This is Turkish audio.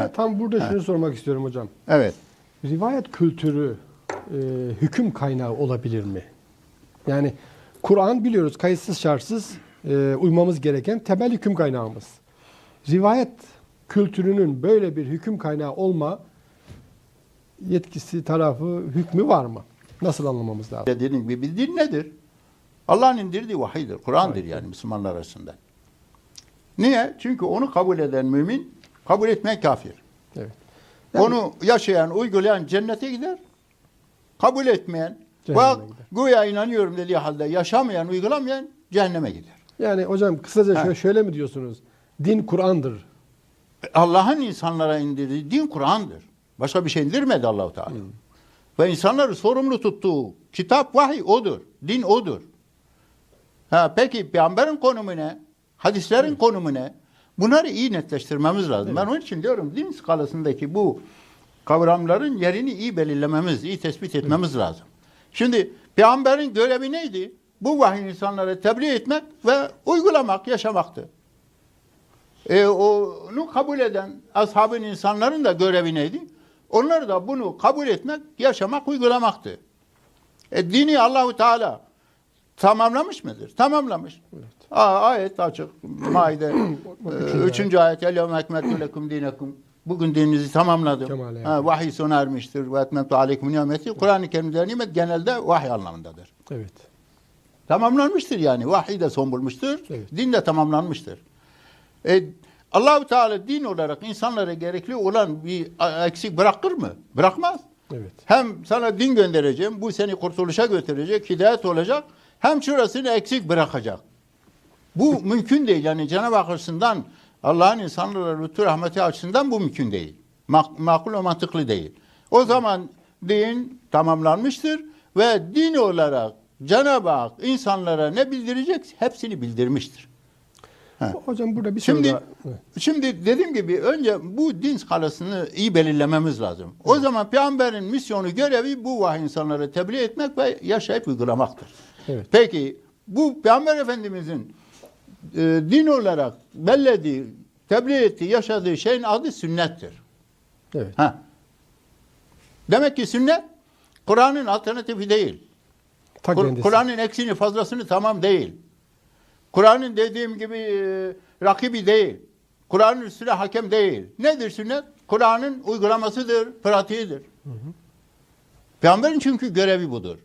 Ben tam burada şunu sormak istiyorum hocam. Evet. Rivayet kültürü e, hüküm kaynağı olabilir mi? Yani Kur'an biliyoruz kayıtsız şartsız e, uymamız gereken temel hüküm kaynağımız. Rivayet kültürünün böyle bir hüküm kaynağı olma yetkisi tarafı hükmü var mı? Nasıl anlamamız lazım? Dediğim gibi din nedir? Allah'ın indirdiği vahiydir. Kur'an'dır yani Müslümanlar arasında. Niye? Çünkü onu kabul eden mümin kabul etmeyen kafir. Evet. Yani- Onu yaşayan, uygulayan cennete gider. Kabul etmeyen, bak güya inanıyorum dediği halde yaşamayan, uygulamayan cehenneme gider. Yani hocam kısaca Ha. şöyle, şöyle mi diyorsunuz? Din Kur'an'dır. Allah'ın insanlara indirdiği din Kur'an'dır. Başka bir şey indirmedi Allahu Teala. Hmm. Ve insanları sorumlu tuttuğu kitap vahiy odur. Din odur. Ha peki peygamberin konumu ne? Hadislerin konumu ne? Bunları iyi netleştirmemiz lazım. Ben onun için diyorum din skalasındaki bu kavramların yerini iyi belirlememiz, iyi tespit etmemiz lazım. Şimdi peygamberin görevi neydi? Bu vahiy insanlara tebliğ etmek ve uygulamak, yaşamaktı. E, onu kabul eden ashabın insanların da görevi neydi? Onlar da bunu kabul etmek, yaşamak, uygulamaktı. E, dini Allahu Teala tamamlamış mıdır? Tamamlamış. Aa, ayet açık. Maide 3. ayet. El-yevme ekmeltu lekum dinekum. Bugün dininizi tamamladım. Ha, vahiy sona ermiştir. Ve etmemtu aleykum nimeti. Kur'an-ı Kerim'de nimet genelde vahiy anlamındadır. Evet. Tamamlanmıştır yani. Vahiy de son bulmuştur. Evet. Din de tamamlanmıştır. E, Allahu Teala din olarak insanlara gerekli olan bir eksik bırakır mı? Bırakmaz. Evet. Hem sana din göndereceğim, bu seni kurtuluşa götürecek, hidayet olacak. Hem şurasını eksik bırakacak. Bu mümkün değil. Yani Cenab-ı Hak açısından, Allah'ın insanlara lütfu rahmeti açısından bu mümkün değil. Mak- makul ve mantıklı değil. O zaman din tamamlanmıştır ve din olarak Cenab-ı Hak insanlara ne bildirecek? Hepsini bildirmiştir. Ha. Hocam burada bir soru Şimdi daha. Evet. şimdi dediğim gibi önce bu din skalasını iyi belirlememiz lazım. O zaman peygamberin misyonu görevi bu vahiy insanlara tebliğ etmek ve yaşayıp uygulamaktır. Evet. Peki bu peygamber efendimizin e, din olarak bellediği, tebliğ ettiği, yaşadığı şeyin adı sünnettir. Evet. Ha. Demek ki sünnet Kur'an'ın alternatifi değil. Kur'an'ın eksini fazlasını tamam değil. Kur'an'ın dediğim gibi e, rakibi değil. Kur'an'ın üstüne hakem değil. Nedir sünnet? Kur'an'ın uygulamasıdır, pratiğidir. Peygamberin çünkü görevi budur.